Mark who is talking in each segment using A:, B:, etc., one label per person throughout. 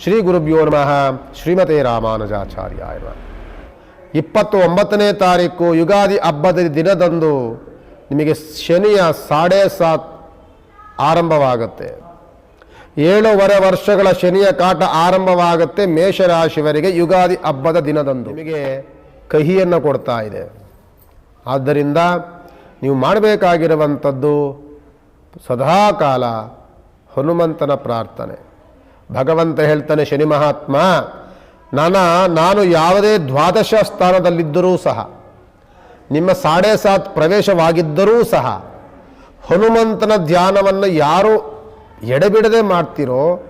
A: ಶ್ರೀ ಗುರುಭ್ಯೋ ನಮಃ. ಶ್ರೀಮತೆ ರಾಮಾನುಜಾಚಾರ್ಯ ಇಪ್ಪತ್ತು ಒಂಬತ್ತನೇ ತಾರೀಕು ಯುಗಾದಿ ಹಬ್ಬದ ದಿನದಂದು ನಿಮಗೆ ಶನಿಯ ಸಾಡೆ ಸಾತ್ ಆರಂಭವಾಗುತ್ತೆ. ಏಳೂವರೆ ವರ್ಷಗಳ ಶನಿಯ ಕಾಟ ಆರಂಭವಾಗುತ್ತೆ ಮೇಷರಾಶಿವರಿಗೆ ಯುಗಾದಿ ಹಬ್ಬದ ದಿನದಂದು. ನಿಮಗೆ ಕಹಿಯನ್ನು ಕೊಡ್ತಾ ಇದೆ. ಆದ್ದರಿಂದ ನೀವು ಮಾಡಬೇಕಾಗಿರುವಂಥದ್ದು ಸದಾಕಾಲ ಹನುಮಂತನ ಪ್ರಾರ್ಥನೆ. ಭಗವಂತ ಹೇಳ್ತಾನೆ, ಶನಿ ಮಹಾತ್ಮ, ನಾನ, ನಾನು ಯಾವುದೇ ದ್ವಾದಶ ಸ್ಥಾನದಲ್ಲಿದ್ದರೂ ಸಹ, ನಿಮ್ಮ ಸಾಡೆ ಸಾತ್ ಪ್ರವೇಶವಾಗಿದ್ದರೂ ಸಹ, ಹನುಮಂತನ ಧ್ಯಾನವನ್ನು ಯಾರು ಎಡೆಬಿಡದೆ ಮಾಡ್ತೀರೋ,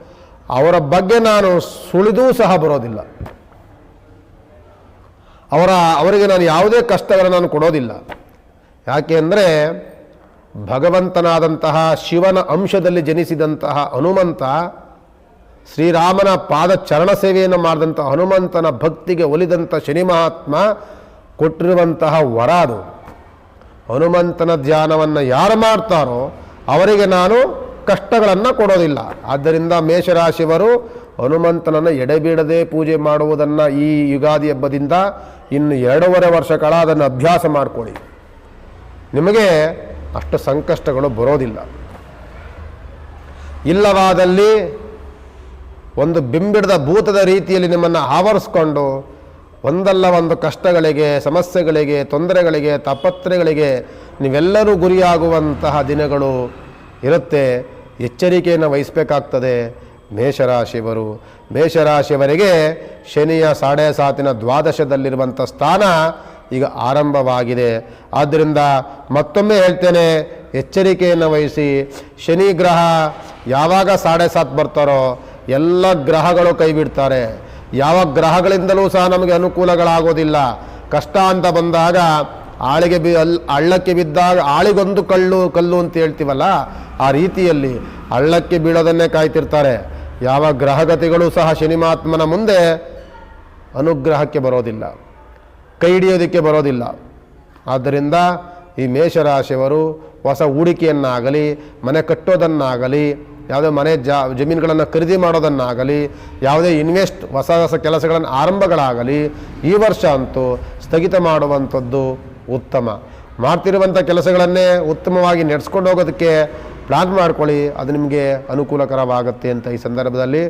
A: ಅವರ ಬಗ್ಗೆ ನಾನು ಸುಳಿದೂ ಸಹ ಬರೋದಿಲ್ಲ. ಅವರ, ಅವರಿಗೆ ನಾನು ಯಾವುದೇ ಕಷ್ಟಗಳನ್ನು ನಾನು ಕೊಡೋದಿಲ್ಲ. ಯಾಕೆ ಅಂದರೆ, ಭಗವಂತನಾದಂತಹ ಶಿವನ ಅಂಶದಲ್ಲಿ ಜನಿಸಿದಂತಹ ಹನುಮಂತ ಶ್ರೀರಾಮನ ಪಾದ ಚರಣ ಸೇವೆಯನ್ನು ಮಾಡಿದಂಥ ಹನುಮಂತನ ಭಕ್ತಿಗೆ ಒಲಿದಂಥ ಶನಿ ಮಹಾತ್ಮ ಕೊಟ್ಟಿರುವಂತಹ ವರ ಅದು ಹನುಮಂತನ ಧ್ಯಾನವನ್ನು ಯಾರು ಮಾಡ್ತಾರೋ ಅವರಿಗೆ ನಾನು ಕಷ್ಟಗಳನ್ನು ಕೊಡೋದಿಲ್ಲ. ಆದ್ದರಿಂದ ಮೇಷರಾಶಿಯವರು ಹನುಮಂತನನ್ನು ಎಡೆಬಿಡದೆ ಪೂಜೆ ಮಾಡುವುದನ್ನು ಈ ಯುಗಾದಿ ಹಬ್ಬದಿಂದ ಇನ್ನು ಎರಡೂವರೆ ವರ್ಷ ಕಾಲ ಅದನ್ನು ಅಭ್ಯಾಸ ಮಾಡಿಕೊಳ್ಳಿ. ನಿಮಗೆ ಅಷ್ಟು ಸಂಕಷ್ಟಗಳು ಬರೋದಿಲ್ಲ. ಇಲ್ಲವಾದಲ್ಲಿ ಒಂದು ಬಿಂಬಿಡದ ಭೂತದ ರೀತಿಯಲ್ಲಿ ನಿಮ್ಮನ್ನು ಆವರಿಸ್ಕೊಂಡು ಒಂದಲ್ಲ ಒಂದು ಕಷ್ಟಗಳಿಗೆ, ಸಮಸ್ಯೆಗಳಿಗೆ, ತೊಂದರೆಗಳಿಗೆ ತಾಪತ್ರೆಗಳಿಗೆ ನೀವೆಲ್ಲರೂ ಗುರಿಯಾಗುವಂತಹ ದಿನಗಳು ಇರುತ್ತೆ. ಎಚ್ಚರಿಕೆಯನ್ನು ವಹಿಸಬೇಕಾಗ್ತದೆ. ಮೇಷರಾಶಿಯವರು, ಮೇಷರಾಶಿಯವರಿಗೆ ಶನಿಯ ಸಾಡೆ ಸಾತಿನ ದ್ವಾದಶದಲ್ಲಿರುವಂಥ ಸ್ಥಾನ ಈಗ ಆರಂಭವಾಗಿದೆ. ಆದ್ದರಿಂದ ಮತ್ತೊಮ್ಮೆ ಹೇಳ್ತೇನೆ, ಎಚ್ಚರಿಕೆಯನ್ನು ವಹಿಸಿ. ಶನಿ ಗ್ರಹ ಯಾವಾಗ ಸಾಡೆ ಸಾತ್ ಬರ್ತಾರೋ ಎಲ್ಲ ಗ್ರಹಗಳು ಕೈ ಬಿಡ್ತಾರೆ ಯಾವ ಗ್ರಹಗಳಿಂದಲೂ ಸಹ ನಮಗೆ ಅನುಕೂಲಗಳಾಗೋದಿಲ್ಲ. ಕಷ್ಟ ಅಂತ ಬಂದಾಗ ಆಳಿಗೆ ಬಿ ಅಲ್ ಹಳ್ಳಕ್ಕೆ ಬಿದ್ದಾಗ ಆಳಿಗೊಂದು ಕಳ್ಳು ಕಲ್ಲು ಅಂತ ಹೇಳ್ತೀವಲ್ಲ, ಆ ರೀತಿಯಲ್ಲಿ ಹಳ್ಳಕ್ಕೆ ಬೀಳೋದನ್ನೇ ಕಾಯ್ತಿರ್ತಾರೆ. ಯಾವ ಗ್ರಹಗತಿಗಳು ಸಹ ಶನಿಮಾತ್ಮನ ಮುಂದೆ ಅನುಗ್ರಹಕ್ಕೆ ಬರೋದಿಲ್ಲ. ಕೈ ಹಿಡಿಯೋದಕ್ಕೆ ಬರೋದಿಲ್ಲ. ಆದ್ದರಿಂದ ಈ ಮೇಷರಾಶಿಯವರು ಹೊಸ ಹೂಡಿಕೆಯನ್ನಾಗಲಿ, ಮನೆ ಕಟ್ಟೋದನ್ನಾಗಲಿ ಯಾವುದೇ ಮನೆ ಜಾ, ಜಮೀನುಗಳನ್ನು ಖರೀದಿ ಮಾಡೋದನ್ನಾಗಲಿ, ಯಾವುದೇ ಇನ್ವೆಸ್ಟ್ ಹೊಸ ಹೊಸ ಕೆಲಸಗಳನ್ನು ಆರಂಭಗಳಾಗಲಿ, ಈ ವರ್ಷ ಅಂತೂ ಸ್ಥಗಿತ ಮಾಡುವಂಥದ್ದು ಉತ್ತಮ. ಮಾಡ್ತಿರುವಂಥ ಕೆಲಸಗಳನ್ನೇ ಉತ್ತಮವಾಗಿ ನಡೆಸ್ಕೊಂಡು ಹೋಗೋದಕ್ಕೆ ಪ್ಲಾನ್ ಮಾಡ್ಕೊಳ್ಳಿ, ಅದು ನಿಮಗೆ ಅನುಕೂಲಕರವಾಗುತ್ತೆ ಅಂತ ಈ ಸಂದರ್ಭದಲ್ಲಿ